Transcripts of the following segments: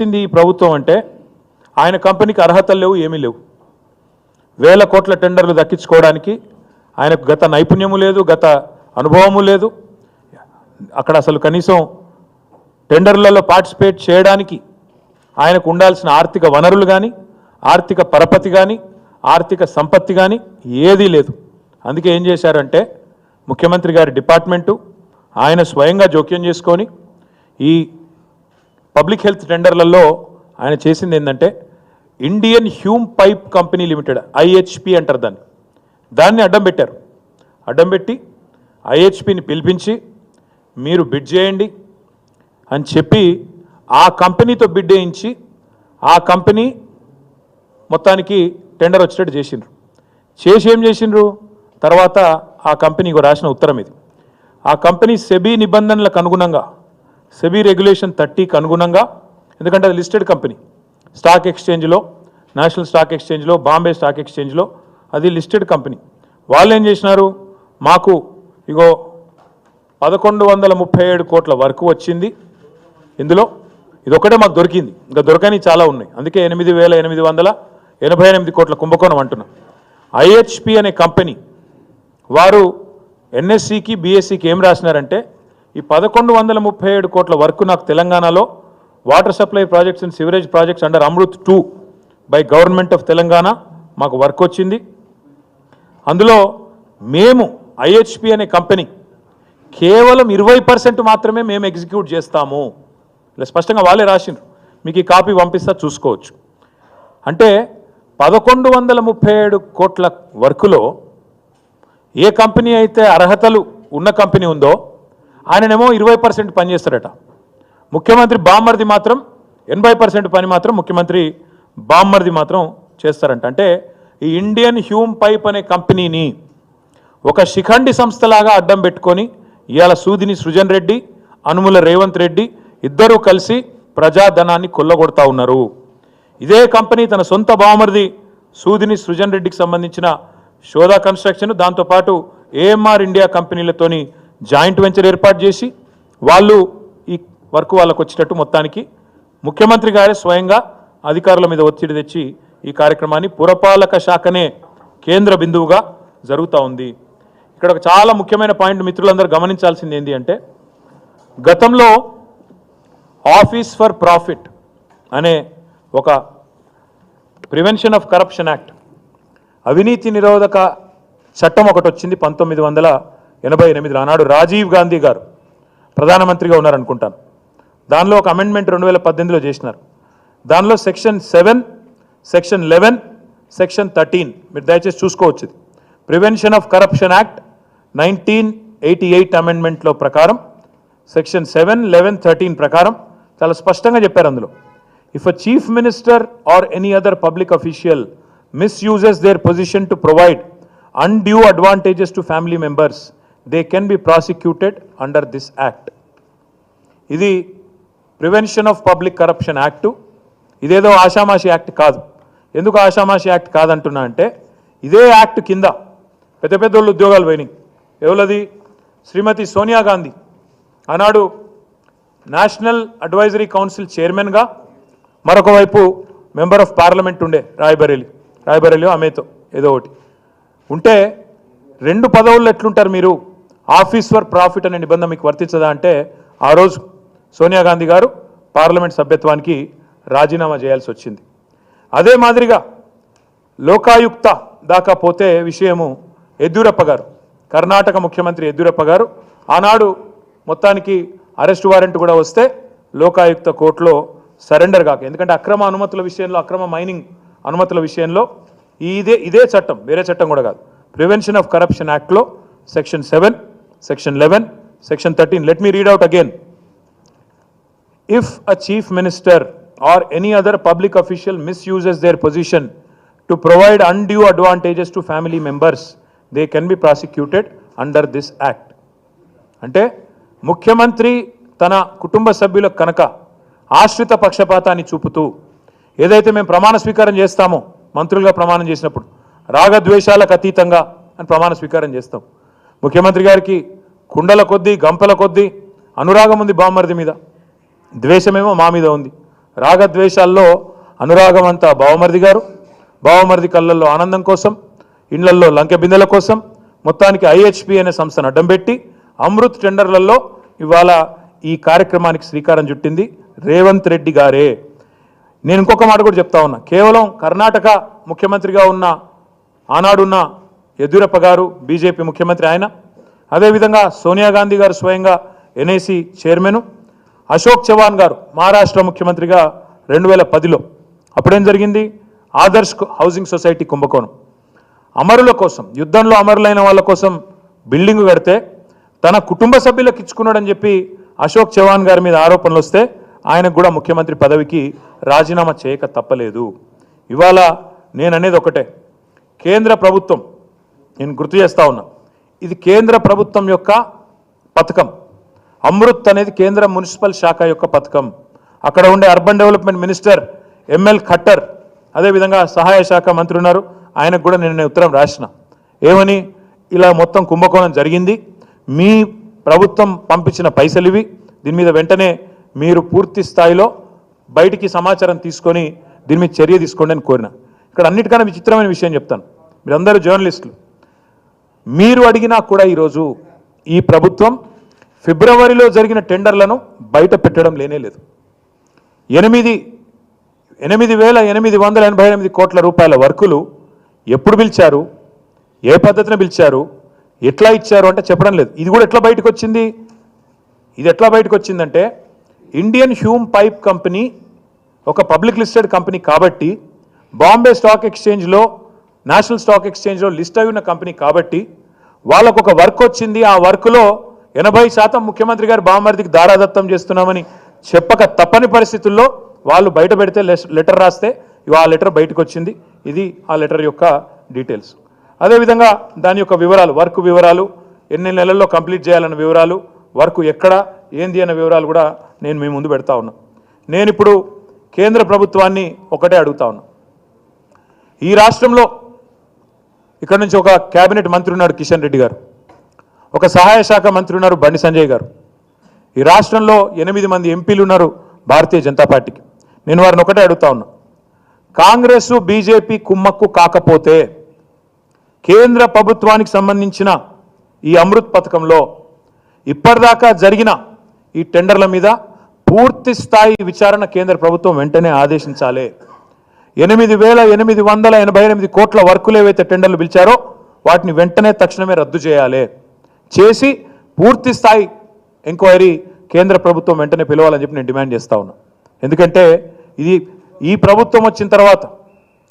పెట్టింది ఈ ప్రభుత్వం అంటే ఆయన కంపెనీకి అర్హతలు లేవు ఏమీ లేవు. వేల కోట్ల టెండర్లు దక్కించుకోవడానికి ఆయనకు గత నైపుణ్యము లేదు గత అనుభవము లేదు. అక్కడ అసలు కనీసం టెండర్లలో పార్టిసిపేట్ చేయడానికి ఆయనకు ఉండాల్సిన ఆర్థిక వనరులు కానీ ఆర్థిక పరపతి కానీ ఆర్థిక సంపత్తి కానీ ఏదీ లేదు. అందుకే ఏం చేశారంటే ముఖ్యమంత్రి గారి డిపార్ట్మెంటు ఆయన స్వయంగా జోక్యం చేసుకొని ఈ పబ్లిక్ హెల్త్ టెండర్లలో ఆయన చేసింది ఏంటంటే Indian Hume pipe company limited IHP అంటారు దాన్ని. దాన్ని అడ్డం పెట్టారు. అడ్డం పెట్టి ఐహెచ్పిని పిలిపించి మీరు బిడ్ చేయండి అని చెప్పి ఆ కంపెనీతో బిడ్ వేయించి ఆ కంపెనీ మొత్తానికి టెండర్ వచ్చేటట్టు చేసిండ్రు. చేసి ఏం చేసిండ్రు? తర్వాత ఆ కంపెనీకి రాసిన ఉత్తరం ఇది. ఆ కంపెనీ సెబీ నిబంధనలకు అనుగుణంగా సెబీ రెగ్యులేషన్ థర్టీకి అనుగుణంగా ఎందుకంటే అది లిస్టెడ్ కంపెనీ. స్టాక్ ఎక్స్చేంజ్లో నేషనల్ స్టాక్ ఎక్స్చేంజ్లో బాంబే స్టాక్ ఎక్స్చేంజ్లో అది లిస్టెడ్ కంపెనీ. వాళ్ళు ఏం చేసినారు? మాకు ఇగో పదకొండు వందల ముప్పై ఏడు కోట్ల వరకు వచ్చింది. ఇందులో ఇదొక్కటే మాకు దొరికింది. ఇంకా దొరకని చాలా ఉన్నాయి. అందుకే ఎనిమిది వేల ఎనిమిది వందల ఎనభై ఎనిమిది కోట్ల కుంభకోణం అంటున్నాం. ఐహెచ్పి అనే కంపెనీ వారు ఎన్ఎస్సికి బీఎస్సికి ఏం రాసినారంటే ఈ పదకొండు వందల ముప్పై ఏడు కోట్ల వర్క్ నాకు తెలంగాణలో water supply projects and sewerage projects under Amrut two by government of Telangana మాకు వర్క్ వచ్చింది. అందులో మేము ఐహెచ్పి అనే కంపెనీ కేవలం ఇరవై పర్సెంట్ మాత్రమే మేము ఎగ్జిక్యూట్ చేస్తాము. ఇలా స్పష్టంగా వాళ్ళే రాసిండ్రు. మీకు ఈ కాపీ పంపిస్తా చూసుకోవచ్చు. అంటే పదకొండు వందల ముప్పై ఏడు కోట్ల వర్కులో ఏ కంపెనీ అయితే అర్హతలు ఉన్న కంపెనీ ఉందో ఆయననేమో ఇరవై పర్సెంట్ పనిచేస్తారట ముఖ్యమంత్రి బామ్మర్ది మాత్రం ఎనభై పర్సెంట్ పని మాత్రం ముఖ్యమంత్రి బామ్మర్ది మాత్రం చేస్తారంట. అంటే ఈ ఇండియన్ హ్యూమ్ పైప్ అనే కంపెనీని ఒక శిఖండి సంస్థలాగా అడ్డం పెట్టుకొని ఇవాళ సూదిని సృజన్ రెడ్డి అనుముల రేవంత్ రెడ్డి ఇద్దరూ కలిసి ప్రజాధనాన్ని కొల్లగొడతా ఉన్నారు. ఇదే కంపెనీ తన సొంత బావమరిది సూదిని సృజన్ రెడ్డికి సంబంధించిన శోధా కన్స్ట్రక్షన్ దాంతోపాటు ఏఎంఆర్ ఇండియా కంపెనీలతోని జాయింట్ వెంచర్ ఏర్పాటు చేసి వాళ్ళు ఈ వర్క్ వాళ్ళకు వచ్చేటట్టు మొత్తానికి ముఖ్యమంత్రి గారే స్వయంగా అధికారుల మీద ఒత్తిడి తెచ్చి ఈ కార్యక్రమాన్ని పురపాలక శాఖనే కేంద్ర బిందువుగా జరుగుతూ ఉంది. ఇక్కడ ఒక చాలా ముఖ్యమైన పాయింట్ మిత్రులందరూ గమనించాల్సింది ఏంటి అంటే గతంలో ఆఫీస్ ఫర్ ప్రాఫిట్ అనే ఒక ప్రివెన్షన్ ఆఫ్ కరప్షన్ యాక్ట్ అవినీతి నిరోధక చట్టం ఒకటి వచ్చింది పంతొమ్మిది వందల ఎనభై ఎనిమిదిలో ఆనాడు రాజీవ్ గాంధీ గారు ప్రధానమంత్రిగా ఉన్నారనుకుంటాను. దానిలో ఒక అమెండ్మెంట్ రెండు వేల పద్దెనిమిదిలో చేసినారు. దానిలో section seven section eleven section thirteen మీరు దయచేసి చూసుకోవచ్చు prevention of corruption act nineteen eighty eight అమెండ్మెంట్లో ప్రకారం సెక్షన్ సెవెన్ లెవెన్ థర్టీన్ ప్రకారం చాలా స్పష్టంగా చెప్పారు అందులో. If a chief minister or any other public official misuses their position to provide undue advantages to family members they can be prosecuted under this act ఇది prevention of public corruption act ఇదేదో ఆషామాషి act కాదు. ఎందుకు ఆషామాషి act కాదంటున్నా అంటే ఇదే act కింద పెద్ద పెద్ద వాళ్ళు ఉద్యోగాలు పోయినాయి. ఎవలది శ్రీమతి సోనియా గాంధీ. ఆనాడు నేషనల్ అడ్వైజరీ కౌన్సిల్ చైర్మన్గా మరొక వైపు మెంబర్ ఆఫ్ పార్లమెంట్ ఉండే రాయబరేలి. రాయబరేలి ఆమెతో ఏదో ఒకటి. ఉంటే రెండు పదవుల్లో ఎట్లుంటారు మీరు? ఆఫీస్ ఫర్ ప్రాఫిట్ అనే నిబంధన మీకు వర్తించదా అంటే ఆ రోజు సోనియా గాంధీ గారు పార్లమెంట్ సభ్యత్వానికి రాజీనామా చేయాల్సి వచ్చింది. అదే మాదిరిగా లోకాయుక్త దాకా పోతే విషయము యద్యూరప్ప గారు కర్ణాటక ముఖ్యమంత్రి యద్యూరప్ప గారు ఆనాడు మొత్తానికి అరెస్ట్ వారెంట్ కూడా వస్తే లోకాయుక్త కోర్టులో సరెండర్ కాక ఎందుకంటే అక్రమ అనుమతుల విషయంలో అక్రమ మైనింగ్ అనుమతుల విషయంలో ఇదే ఇదే చట్టం వేరే చట్టం కూడా కాదు. ప్రివెన్షన్ ఆఫ్ కరప్షన్ యాక్ట్లో section seven section eleven section thirteen let me read out again if a chief minister or any other public official misuses their position to provide undue advantages to family members they can be prosecuted under this act అంటే ముఖ్యమంత్రి తన కుటుంబ సభ్యులకు కనుక ఆశ్రిత పక్షపాతాన్ని చూపుతూ ఏదైతే మేము ప్రమాణ స్వీకారం చేస్తామో మంత్రులుగా ప్రమాణం చేసినప్పుడు రాగద్వేషాలకు అతీతంగా అని ప్రమాణ స్వీకారం చేస్తాం. ముఖ్యమంత్రి గారికి కుండల కొద్దీ గంపల కొద్దీ అనురాగం ఉంది బామ్మర్ది మీద. ద్వేషమేమో మా మీద ఉంది. రాగద్వేషాల్లో అనురాగం అంతా బావమరిది గారు. బావమరిది కళ్ళల్లో ఆనందం కోసం ఇండ్లల్లో లంకె బిందెల కోసం మొత్తానికి ఐహెచ్పి అనే సంస్థను అడ్డం పెట్టి అమృత్ టెండర్లలో ఇవాళ ఈ కార్యక్రమానికి శ్రీకారం చుట్టింది రేవంత్ రెడ్డి గారే. నేను ఇంకొక మాట కూడా చెప్తా ఉన్నా. కేవలం కర్ణాటక ముఖ్యమంత్రిగా ఉన్న ఆనాడున్న యడ్యూరప్ప గారు బీజేపీ ముఖ్యమంత్రి ఆయన అదేవిధంగా సోనియా గాంధీ గారు స్వయంగా ఎన్ఐసి చైర్మన్ అశోక్ చవాన్ గారు మహారాష్ట్ర ముఖ్యమంత్రిగా రెండు వేల పదిలో. అప్పుడేం జరిగింది? ఆదర్శ్ హౌసింగ్ సొసైటీ కుంభకోణం. అమరుల కోసం యుద్ధంలో అమరులైన వాళ్ళ కోసం బిల్డింగ్ కడితే తన కుటుంబ సభ్యులకు ఇచ్చుకున్నాడని చెప్పి అశోక్ చవాన్ గారి మీద ఆరోపణలు వస్తే ఆయనకు కూడా ముఖ్యమంత్రి పదవికి రాజీనామా చేయక తప్పలేదు. ఇవాళ నేను అనేది ఒకటే. కేంద్ర ప్రభుత్వం నేను గుర్తు చేస్తా ఉన్నా. ఇది కేంద్ర ప్రభుత్వం యొక్క పథకం. అమృత్ అనేది కేంద్ర మున్సిపల్ శాఖ యొక్క పథకం. అక్కడ ఉండే urban development minister ML Khattar అదేవిధంగా సహాయ శాఖ మంత్రి ఉన్నారు. ఆయనకు కూడా నేను ఉత్తరం రాసిన. ఏమని? ఇలా మొత్తం కుంభకోణం జరిగింది. మీ ప్రభుత్వం పంపించిన పైసలు ఇవి. దీని మీద వెంటనే మీరు పూర్తి స్థాయిలో బయటికి సమాచారం తీసుకొని దీని మీద చర్య తీసుకోండి అని కోరిన. ఇక్కడ అన్నిటికన్నా విచిత్రమైన విషయం చెప్తాను. మీరందరూ జర్నలిస్టులు. మీరు అడిగినా కూడా ఈరోజు ఈ ప్రభుత్వం ఫిబ్రవరిలో జరిగిన టెండర్లను బయట పెట్టడం లేనే లేదు. ఎనిమిది ఎనిమిది వేల ఎనిమిది వందల ఎనభై ఎనిమిది కోట్ల రూపాయల వర్కులు ఎప్పుడు పిలిచారు? ఏ పద్ధతిన పిలిచారు? ఎట్లా ఇచ్చారు అంటే చెప్పడం లేదు. ఇది కూడా ఎట్లా బయటకు వచ్చింది? ఇది ఎట్లా బయటకు వచ్చిందంటే ఇండియన్ హ్యూమ్ పైప్ కంపెనీ ఒక పబ్లిక్ లిస్టెడ్ కంపెనీ కాబట్టి బాంబే స్టాక్ ఎక్స్చేంజ్లో నేషనల్ స్టాక్ ఎక్స్చేంజ్లో లిస్ట్ అయి ఉన్న కంపెనీ కాబట్టి వాళ్ళకు ఒక వర్క్ వచ్చింది. ఆ వర్క్లో ఎనభై శాతం ముఖ్యమంత్రి గారు బామర్దికి దారాదత్తం చేస్తున్నామని చెప్పక తప్పని పరిస్థితుల్లో వాళ్ళు బయట పెడితే లెటర్ రాస్తే ఆ లెటర్ బయటకు వచ్చింది ఇది ఆ లెటర్ యొక్క డీటెయిల్స్. అదేవిధంగా దాని యొక్క వివరాలు వర్క్ వివరాలు ఎన్ని నెలల్లో కంప్లీట్ చేయాలన్న వివరాలు వర్క్ ఎక్కడ ఏంది అన్న వివరాలు కూడా నేను మీ ముందు పెడతా ఉన్నా. నేను ఇప్పుడు కేంద్ర ప్రభుత్వాన్ని ఒకటే అడుగుతా ఉన్నా. ఈ రాష్ట్రంలో ఇక్కడ నుంచి ఒక కేబినెట్ మంత్రి ఉన్నాడు కిషన్ రెడ్డి గారు. ఒక సహాయ శాఖ మంత్రి ఉన్నారు బండి సంజయ్ గారు. ఈ రాష్ట్రంలో ఎనిమిది మంది ఎంపీలు ఉన్నారు భారతీయ జనతా పార్టీకి. నేను వారిని ఒకటే అడుగుతా ఉన్నా. కాంగ్రెస్ బీజేపీ కుమ్మక్కు కాకపోతే కేంద్ర ప్రభుత్వానికి సంబంధించిన ఈ అమృత్ పథకంలో ఇప్పటిదాకా జరిగిన ఈ టెండర్ల మీద పూర్తి స్థాయి విచారణ కేంద్ర ప్రభుత్వం వెంటనే ఆదేశించాలి. ఎనిమిది వేల ఎనిమిది వందల ఎనభై ఎనిమిది కోట్ల వర్కులు ఏవైతే టెండర్లు పిలిచారో వాటిని వెంటనే తక్షణమే రద్దు చేయాలి. చేసి పూర్తి స్థాయి ఎంక్వైరీ కేంద్ర ప్రభుత్వం వెంటనే పిలవాలని చెప్పి నేను డిమాండ్ చేస్తా ఉన్నా. ఎందుకంటే ఇది ఈ ప్రభుత్వం వచ్చిన తర్వాత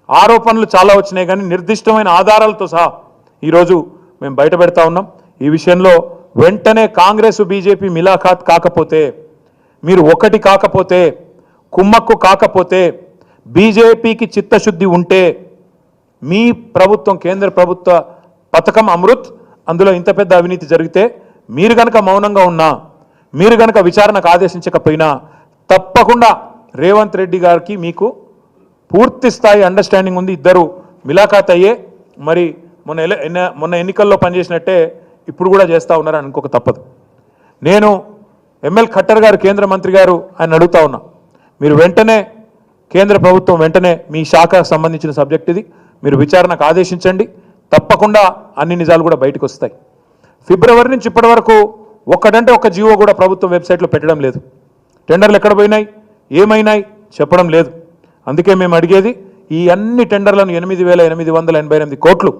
ఆరోపణలు చాలా వచ్చినాయి కానీ నిర్దిష్టమైన ఆధారాలతో సహా ఈరోజు మేము బయట పెడతా ఉన్నాం. ఈ విషయంలో వెంటనే కాంగ్రెస్ బీజేపీ మిలాఖాత్ కాకపోతే మీరు ఒకటి కాకపోతే కుమ్మక్కు కాకపోతే బీజేపీకి చిత్తశుద్ధి ఉంటే మీ ప్రభుత్వం కేంద్ర ప్రభుత్వ పథకం అమృత్ అందులో ఇంత పెద్ద అవినీతి జరిగితే మీరు గనక మౌనంగా ఉన్నా మీరు గనక విచారణకు ఆదేశించకపోయినా తప్పకుండా రేవంత్ రెడ్డి గారికి మీకు పూర్తి స్థాయి అండర్స్టాండింగ్ ఉంది. ఇద్దరు మిలాఖాత్ అయ్యే మరి మొన్న ఎన్న- మొన్న ఎన్నికల్లో పనిచేసినట్టే ఇప్పుడు కూడా చేస్తూ ఉన్నారని అనుకోక తప్పదు. నేను ఎంఎల్ ఖట్టర్ గారు కేంద్ర మంత్రి గారు ఆయన అడుగుతా ఉన్నా. మీరు వెంటనే కేంద్ర ప్రభుత్వం వెంటనే మీ శాఖకు సంబంధించిన సబ్జెక్ట్ ఇది. మీరు విచారణకు ఆదేశించండి. తప్పకుండా అన్ని నిజాలు కూడా బయటకు వస్తాయి. ఫిబ్రవరి నుంచి ఇప్పటి వరకు ఒక్కడంటే ఒక జీవో కూడా ప్రభుత్వం వెబ్సైట్లో పెట్టడం లేదు. టెండర్లు ఎక్కడ పోయినాయి? ఏమైనాయి? చెప్పడం లేదు. అందుకే మేము అడిగేది ఈ అన్ని టెండర్లను ఎనిమిది వేల ఎనిమిది వందల ఎనభై ఎనిమిది కోట్లు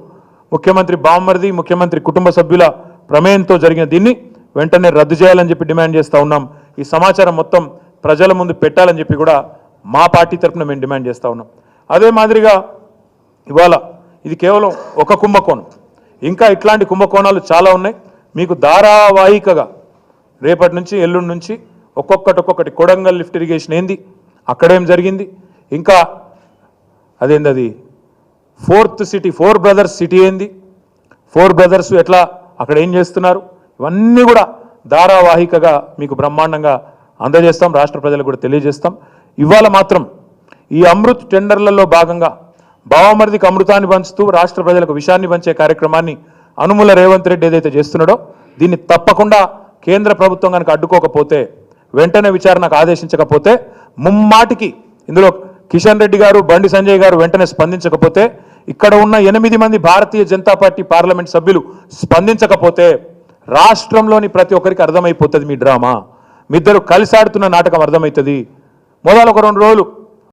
ముఖ్యమంత్రి బామ్మర్ది ముఖ్యమంత్రి కుటుంబ సభ్యుల ప్రమేయంతో జరిగిన దీన్ని వెంటనే రద్దు చేయాలని చెప్పి డిమాండ్ చేస్తూ ఉన్నాం. ఈ సమాచారం మొత్తం ప్రజల ముందు పెట్టాలని చెప్పి కూడా మా పార్టీ తరఫున మేము డిమాండ్ చేస్తూ ఉన్నాం. అదే మాదిరిగా ఇవాళ ఇది కేవలం ఒక కుంభకోణం. ఇంకా ఇట్లాంటి కుంభకోణాలు చాలా ఉన్నాయి. మీకు ధారావాహికగా రేపటి నుంచి ఎల్లుండి నుంచి ఒక్కొక్కటి ఒక్కొక్కటి కొడంగల్ లిఫ్ట్ ఇరిగేషన్ ఏంది? అక్కడేం జరిగింది? ఇంకా అదేంది అది? Fourth city four brothers city ఏంది? ఫోర్ బ్రదర్స్ ఎట్లా అక్కడ ఏం చేస్తున్నారు? ఇవన్నీ కూడా ధారావాహికగా మీకు బ్రహ్మాండంగా అందజేస్తాం. రాష్ట్ర ప్రజలకు కూడా తెలియజేస్తాం. ఇవాళ మాత్రం ఈ అమృత్ టెండర్లలో భాగంగా బావమరిదికి అమృతాన్ని పంచుతూ రాష్ట్ర ప్రజలకు విషయాన్ని పంచే కార్యక్రమాన్ని అనుముల రేవంత్ రెడ్డి ఏదైతే చేస్తున్నాడో దీన్ని తప్పకుండా కేంద్ర ప్రభుత్వం కనుక అడ్డుకోకపోతే వెంటనే విచారణకు ఆదేశించకపోతే ముమ్మాటికి ఇందులో కిషన్ రెడ్డి గారు బండి సంజయ్ గారు వెంటనే స్పందించకపోతే ఇక్కడ ఉన్న ఎనిమిది మంది భారతీయ జనతా పార్టీ పార్లమెంట్ సభ్యులు స్పందించకపోతే రాష్ట్రంలోని ప్రతి ఒక్కరికి అర్థమైపోతుంది మీ డ్రామా. మీ ఇద్దరు కలిసి ఆడుతున్న నాటకం అర్థమవుతుంది మొదలు ఒక రెండు రోజులు.